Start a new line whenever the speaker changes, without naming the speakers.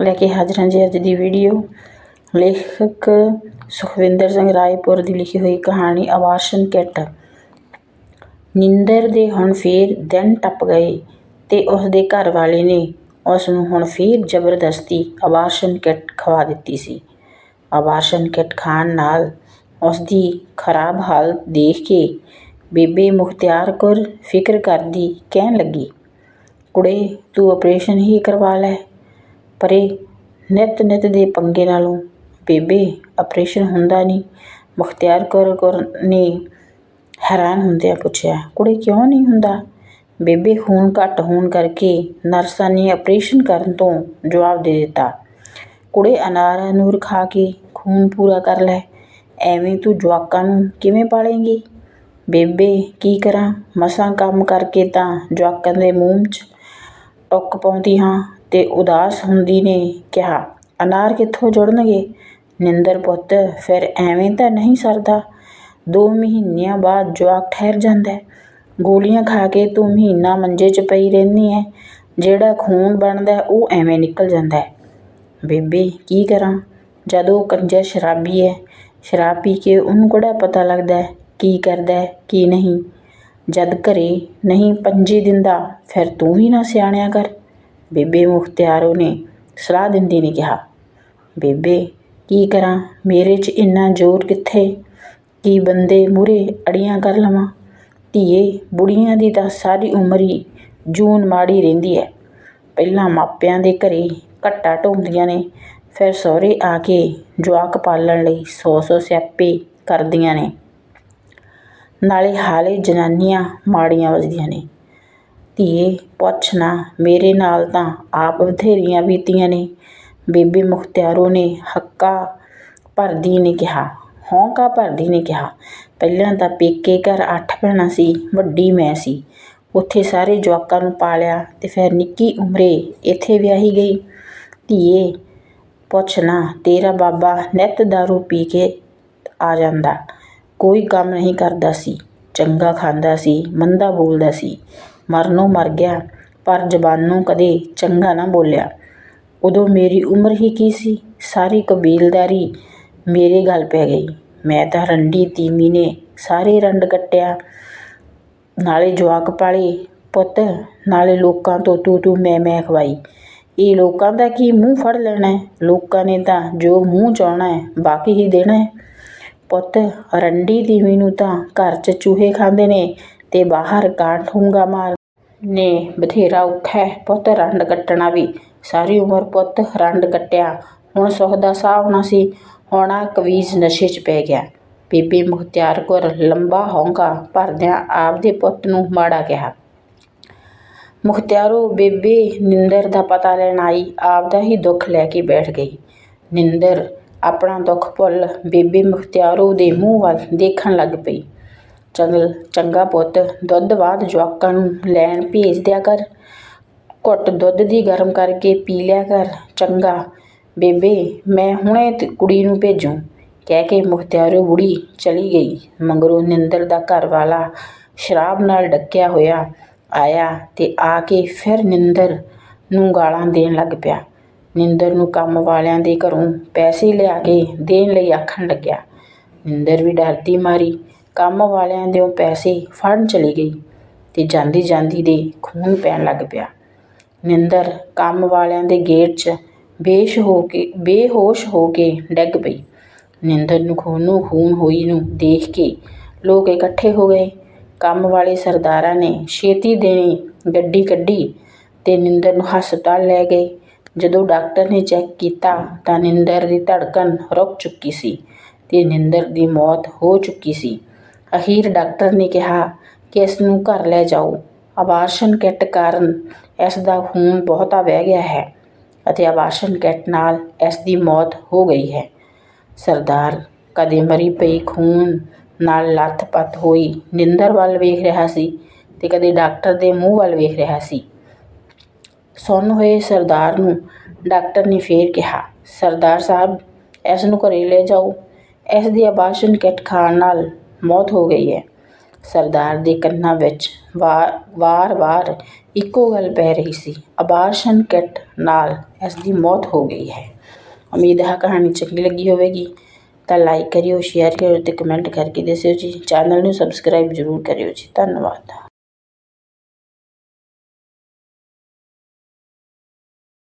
ਲੈ ਕੇ ਹਾਜ਼ਰ ਹਾਂ ਜੀ ਅੱਜ ਦੀ ਵੀਡੀਓ ਲੇਖਕ ਸੁਖਵਿੰਦਰ ਸਿੰਘ ਰਾਏਪੁਰ ਦੀ ਲਿਖੀ ਹੋਈ ਕਹਾਣੀ ਆਵਾਸ਼ਨ ਕਿੱਟ। ਨਿੰਦਰ ਦੇ ਹੁਣ ਫੇਰ ਦਿਨ ਟੱਪ ਗਏ ਤੇ ਉਸ ਦੇ ਘਰ ਵਾਲੇ ਨੇ ਉਸ ਨੂੰ ਹੁਣ ਫੇਰ ਜ਼ਬਰਦਸਤੀ ਆਵਾਸ਼ਨ ਕਿੱਟ ਖਵਾ ਦਿੱਤੀ ਸੀ। ਆਵਾਸ਼ਨ ਕਿੱਟ ਖਾਣ ਨਾਲ ਉਸ ਦੀ ਖਰਾਬ ਹਾਲਤ ਦੇਖ ਕੇ ਬੇਬੇ ਮੁਖਤਿਆਰ ਕੌਰ ਫਿਕਰ ਕਰਦੀ ਕਹਿਣ ਲੱਗੀ, ਕੁੜੇ, ਤੂੰ ਆਪਰੇਸ਼ਨ ਹੀ ਕਰਵਾ ਲੈ। ਪਰੇ ਨਿੱਤ ਨਿੱਤ ਦੇ ਪੰਗੇ ਨਾਲੋਂ ਬੇਬੇ ਆਪਰੇਸ਼ਨ ਹੁੰਦਾ ਨਹੀਂ। ਮੁਖਤਿਆਰ ਕੌਰ ਕੌਰ ਨੇ ਹੈਰਾਨ ਹੁੰਦਿਆਂ ਪੁੱਛਿਆ, ਕੁੜੇ ਕਿਉਂ ਨਹੀਂ ਹੁੰਦਾ? ਬੇਬੇ ਖੂਨ ਘੱਟ ਹੋਣ ਕਰਕੇ ਨਰਸਾਂ ਨੇ ਆਪਰੇਸ਼ਨ ਕਰਨ ਤੋਂ ਜਵਾਬ ਦੇ ਦਿੱਤਾ, ਕੁੜੇ ਅਨਾਰ ਅਨੂਰ ਖਾ ਕੇ ਖੂਨ ਪੂਰਾ ਕਰ ਲੈ, ਐਵੇਂ ਤੂੰ ਜਵਾਕਾਂ ਨੂੰ ਕਿਵੇਂ ਪਾਲੇਂਗੀ? ਬੇਬੇ, ਕੀ ਕਰਾਂ? ਮਸਾਂ ਕੰਮ ਕਰਕੇ ਤਾਂ ਜਵਾਕਾਂ ਦੇ ਮੂੰਹ 'ਚ ਟੁੱਕ ਪਾਉਂਦੀ ਹਾਂ ਤੇ ਉਦਾਸ ਹੁੰਦੀ ਨੇ ਕਿਹਾ, ਅਨਾਰ ਕਿੱਥੋਂ ਜੁੜਨਗੇ? ਨਿੰਦਰ ਪੁੱਤ, ਫਿਰ ਐਵੇਂ ਤਾਂ ਨਹੀਂ ਸਰਦਾ। ਦੋ ਮਹੀਨਿਆਂ ਬਾਅਦ ਜਵਾਕ ਠਹਿਰ ਜਾਂਦਾ ਗੋਲੀਆਂ ਖਾ ਕੇ ਤੂੰ ਮਹੀਨਾ ਮੰਜੇ 'ਚ ਪਈ ਰਹਿੰਦੀ ਐ। ਜਿਹੜਾ ਖੂਨ ਬਣਦਾ ਉਹ ਐਵੇਂ ਨਿਕਲ ਜਾਂਦਾ ਬੇਬੇ, ਕੀ ਕਰਾਂ? ਜਦ ਉਹ ਕੰਜਰ ਸ਼ਰਾਬੀ ਐ ਸ਼ਰਾਬ ਪੀ ਕੇ ਉਹਨੂੰ ਕਿਹੜਾ ਪਤਾ ਲੱਗਦਾ ਕੀ ਕਰਦਾ ਕੀ ਨਹੀਂ? ਜਦ ਘਰੇ ਨਹੀਂ ਪੰਜੇ ਦਿੰਦਾ, ਫਿਰ ਤੂੰ ਵੀ ਨਾ ਸਿਆਣਿਆ ਕਰ। ਬੇਬੇ ਮੁਖਤਿਆਰੋ ਨੇ ਸਲਾਹ ਦਿੰਦੇ ਨੇ ਕਿਹਾ, ਬੇਬੇ, ਕੀ ਕਰਾਂ? ਮੇਰੇ 'ਚ ਇੰਨਾ ਜ਼ੋਰ ਕਿੱਥੇ? ਕਿ ਬੰਦੇ ਮੂਹਰੇ ਅੜੀਆਂ ਕਰ ਲਵਾਂ? ਧੀਏ, ਬੁੜੀਆਂ ਦੀ ਤਾਂ ਸਾਰੀ ਉਮਰ ਹੀ ਜੂਨ ਮਾੜੀ ਰਹਿੰਦੀ ਹੈ ਪਹਿਲਾਂ ਮਾਪਿਆਂ ਦੇ ਘਰੇ ਘੱਟਾ ਢੋਂਦੀਆਂ ਨੇ, ਫਿਰ ਸਹੁਰੇ ਆ ਕੇ ਜਵਾਕ ਪਾਲਣ ਲਈ ਸੌ ਸੌ ਸਿਆਪੇ ਕਰਦੀਆਂ ਨੇ। ਨਾਲੇ ਹਾਲੇ ਜਨਾਨੀਆਂ ਮਾੜੀਆਂ ਵੱਜਦੀਆਂ ਨੇ। ਧੀਏ, ਪੁੱਛ ਨਾ, ਮੇਰੇ ਨਾਲ ਤਾਂ ਆਪ ਬਥੇਰੀਆਂ ਬੀਤੀਆਂ ਨੇ। ਬੇਬੇ ਮੁਖਤਿਆਰੋ ਨੇ ਹੱਕਾ ਭਰਦੀ ਨੇ ਕਿਹਾ। ਹੌਂਕਾ ਭਰਦੀ ਨੇ ਕਿਹਾ। ਪਹਿਲਾਂ ਤਾਂ ਪੇਕੇ ਘਰ ਅੱਠ ਭੈਣਾਂ ਸੀ, ਵੱਡੀ ਮੈਂ ਸੀ। ਉੱਥੇ ਸਾਰੇ ਜਵਾਕਾਂ ਨੂੰ ਪਾਲਿਆ ਅਤੇ ਫਿਰ ਨਿੱਕੀ ਉਮਰੇ ਇੱਥੇ ਵਿਆਹੀ ਗਈ। ਧੀਏ, ਪੁੱਛ ਨਾ, ਤੇਰਾ ਬਾਬਾ ਨਿੱਤ ਦਾਰੂ ਪੀ ਕੇ ਆ ਜਾਂਦਾ। ਕੋਈ ਕੰਮ ਨਹੀਂ ਕਰਦਾ ਸੀ। ਚੰਗਾ ਖਾਂਦਾ ਸੀ, ਮੰਦਾ ਬੋਲਦਾ ਸੀ। ਮਰਨੋਂ ਮਰ ਗਿਆ, ਪਰ ਜ਼ਬਾਨ ਨੂੰ ਕਦੇ ਚੰਗਾ ਨਾ ਬੋਲਿਆ। ਉਦੋਂ ਮੇਰੀ ਉਮਰ ਹੀ ਕੀ ਸੀ? ਸਾਰੀ ਕਬੀਲਦਾਰੀ ਮੇਰੇ ਗੱਲ ਪੈ ਗਈ। ਮੈਂ ਤਾਂ ਰੰਡੀ ਤੀਮੀ ਨੇ ਸਾਰੇ ਰੰਡ ਕੱਟਿਆ। ਨਾਲੇ ਜਵਾਕ ਪਾਲੇ, ਪੁੱਤ, ਨਾਲੇ ਲੋਕਾਂ ਤੋਂ ਤੂੰ ਤੂੰ ਮੈਂ ਮੈਂ ਖਵਾਈ। ਇਹ ਲੋਕਾਂ ਦਾ ਕੀ ਮੂੰਹ ਫੜ ਲੈਣਾ ਲੋਕਾਂ ਨੇ ਤਾਂ ਜੋ ਮੂੰਹ ਚਾਹਣਾ ਹੈ, ਬਾਕੀ ਹੀ ਦੇਣਾ ਹੈ। ਪੁੱਤ, ਰੰਡੀ ਤੀਵੀਂ ਨੂੰ ਤਾਂ ਘਰ 'ਚ ਚੂਹੇ ਖਾਂਦੇ ਨੇ ਅਤੇ ਬਾਹਰ ਕਾਠੂੰਗਾ ਮਾਰ ਨੇ ਬਥੇਰਾ ਔਖਾ ਹੈ ਪੁੱਤ, ਰੰਡ ਕੱਟਣਾ ਵੀ। ਸਾਰੀ ਉਮਰ ਪੁੱਤ ਰੰਡ ਕੱਟਿਆ। ਹੁਣ ਸੁੱਖ ਦਾ ਸਾਹ ਹੋਣਾ ਸੀ ਹੋਣਾ ਕਵੀਜ਼ ਨਸ਼ੇ 'ਚ ਪੈ ਗਿਆ। ਬੀਬੀ ਮੁਖਤਿਆਰ ਕੌਰ ਲੰਬਾ ਹੌਂਕਾ ਭਰਦਿਆਂ ਆਪਦੇ ਪੁੱਤ ਨੂੰ ਮਾੜਾ ਕਿਹਾ। ਮੁਖਤਿਆਰੋ, ਬੇਬੇ ਨਿੰਦਰ ਦਾ ਪਤਾ ਲੈਣ ਆਈ, ਆਪਦਾ ਹੀ ਦੁੱਖ ਲੈ ਕੇ ਬੈਠ ਗਈ। ਨਿੰਦਰ ਆਪਣਾ ਦੁੱਖ ਭੁੱਲ ਬੇਬੇ ਮੁਖਤਿਆਰੋ ਦੇ ਮੂੰਹ ਵੱਲ ਦੇਖਣ ਲੱਗ ਪਈ। ਚੰਗਲ ਚੰਗਾ ਪੁੱਤ, ਦੁੱਧ ਬਾਅਦ ਜਵਾਕਾਂ ਨੂੰ ਲੈਣ ਭੇਜ ਦਿਆ ਕਰ। ਘੁੱਟ ਦੁੱਧ ਦੀ ਗਰਮ ਕਰਕੇ ਪੀ ਲਿਆ ਕਰ। ਚੰਗਾ, ਬੇਬੇ, ਮੈਂ ਹੁਣੇ ਕੁੜੀ ਨੂੰ ਭੇਜੂ। ਕਹਿ ਕੇ ਮੁਖਤਿਆਰੋ ਬੁੜੀ ਚਲੀ ਗਈ। ਮਗਰੋਂ ਨਿੰਦਰ ਦਾ ਘਰ ਵਾਲਾ ਸ਼ਰਾਬ ਨਾਲ ਡੱਕਿਆ ਹੋਇਆ ਆਇਆ ਤੇ ਆ ਕੇ ਫਿਰ ਨਿੰਦਰ ਨੂੰ ਗਾਲਾਂ ਦੇਣ ਲੱਗ ਪਿਆ। ਨਿੰਦਰ ਨੂੰ ਕੰਮ ਵਾਲਿਆਂ ਦੇ ਘਰੋਂ ਪੈਸੇ ਲਿਆ ਕੇ ਦੇਣ ਲਈ ਆਖਣ ਲੱਗਿਆ। ਨਿੰਦਰ ਵੀ ਡਰਦੀ ਮਾਰੀ। ਕੰਮ ਵਾਲਿਆਂ ਦਿਓ ਪੈਸੇ ਫੜਨ ਚਲੀ ਗਈ ਅਤੇ ਜਾਂਦੀ ਜਾਂਦੀ ਦੇ ਖੂਨ ਪੈਣ ਲੱਗ ਪਿਆ। ਨਿੰਦਰ ਕੰਮ ਵਾਲਿਆਂ ਦੇ ਗੇਟ 'ਚ ਬੇਸ਼ ਹੋ ਕੇ, ਬੇਹੋਸ਼ ਹੋ ਕੇ ਡਿੱਗ ਪਈ। ਨਿੰਦਰ ਨੂੰ ਖੂਨੋਂ ਖੂਨ ਹੋਈ ਨੂੰ ਦੇਖ ਕੇ ਲੋਕ ਇਕੱਠੇ ਹੋ ਗਏ। ਕੰਮ ਵਾਲੇ ਸਰਦਾਰਾਂ ਨੇ ਛੇਤੀ ਦੇਣੀ ਗੱਡੀ ਕੱਢੀ ਅਤੇ ਨਿੰਦਰ ਨੂੰ ਹਸਪਤਾਲ ਲੈ ਗਏ। ਜਦੋਂ ਡਾਕਟਰ ਨੇ ਚੈੱਕ ਕੀਤਾ ਤਾਂ ਨਿੰਦਰ ਦੀ ਧੜਕਣ ਰੁਕ ਚੁੱਕੀ ਸੀ ਅਤੇ ਨਿੰਦਰ ਦੀ ਮੌਤ ਹੋ ਚੁੱਕੀ ਸੀ। ਅਖੀਰ ਡਾਕਟਰ ਨੇ ਕਿਹਾ ਕਿ ਇਸ ਨੂੰ ਘਰ ਲੈ ਜਾਓ। ਆਵਾਸ਼ਨ ਕਿੱਟ ਕਾਰਨ ਇਸ ਦਾ ਖੂਨ ਬਹੁਤਾ ਵਹਿ ਗਿਆ ਹੈ ਅਤੇ ਆਵਾਸ਼ਨ ਕਿੱਟ ਨਾਲ ਇਸ ਦੀ ਮੌਤ ਹੋ ਗਈ ਹੈ। ਸਰਦਾਰ ਕਦੇ ਮਰੀ ਪਈ ਖੂਨ ਨਾਲ ਲੱਥ-ਪੱਥ ਹੋਈ ਨਿੰਦਰ ਵੱਲ ਵੇਖ ਰਿਹਾ ਸੀ ਤੇ ਕਦੇ ਡਾਕਟਰ ਦੇ ਮੂੰਹ ਵੱਲ ਵੇਖ ਰਿਹਾ ਸੀ। ਸੁੰਨ ਹੋਏ ਸਰਦਾਰ ਨੂੰ ਡਾਕਟਰ ਨੇ ਫੇਰ ਕਿਹਾ, ਸਰਦਾਰ ਸਾਹਿਬ, ਇਸ ਨੂੰ ਘਰੇ ਲੈ ਜਾਓ। ਇਸ ਦੀ ਆਬਾਸ਼ਨ ਕਿੱਟ ਖਾਣ ਨਾਲ ਮੌਤ ਹੋ ਗਈ ਹੈ। ਸਰਦਾਰ ਦੇ ਕੰਨਾਂ ਵਿੱਚ ਵਾਰ ਵਾਰ-ਵਾਰ ਇੱਕੋ ਗੱਲ ਪੈ ਰਹੀ ਸੀ। ਅਬਾਰਸ਼ਨ ਕਿੱਟ ਨਾਲ ਇਸ ਦੀ ਮੌਤ ਹੋ ਗਈ ਹੈ। ਉਮੀਦ ਹੈ ਕਹਾਣੀ ਚੰਗੀ ਲੱਗੀ ਹੋਵੇਗੀ। ਤਾਂ ਲਾਈਕ ਕਰਿਓ ਸ਼ੇਅਰ ਕਰਿਓ ਅਤੇ ਕਮੈਂਟ ਕਰਕੇ ਦੱਸਿਓ ਜੀ। ਚੈਨਲ ਨੂੰ ਸਬਸਕ੍ਰਾਈਬ ਜ਼ਰੂਰ ਕਰਿਓ ਜੀ। ਧੰਨਵਾਦ।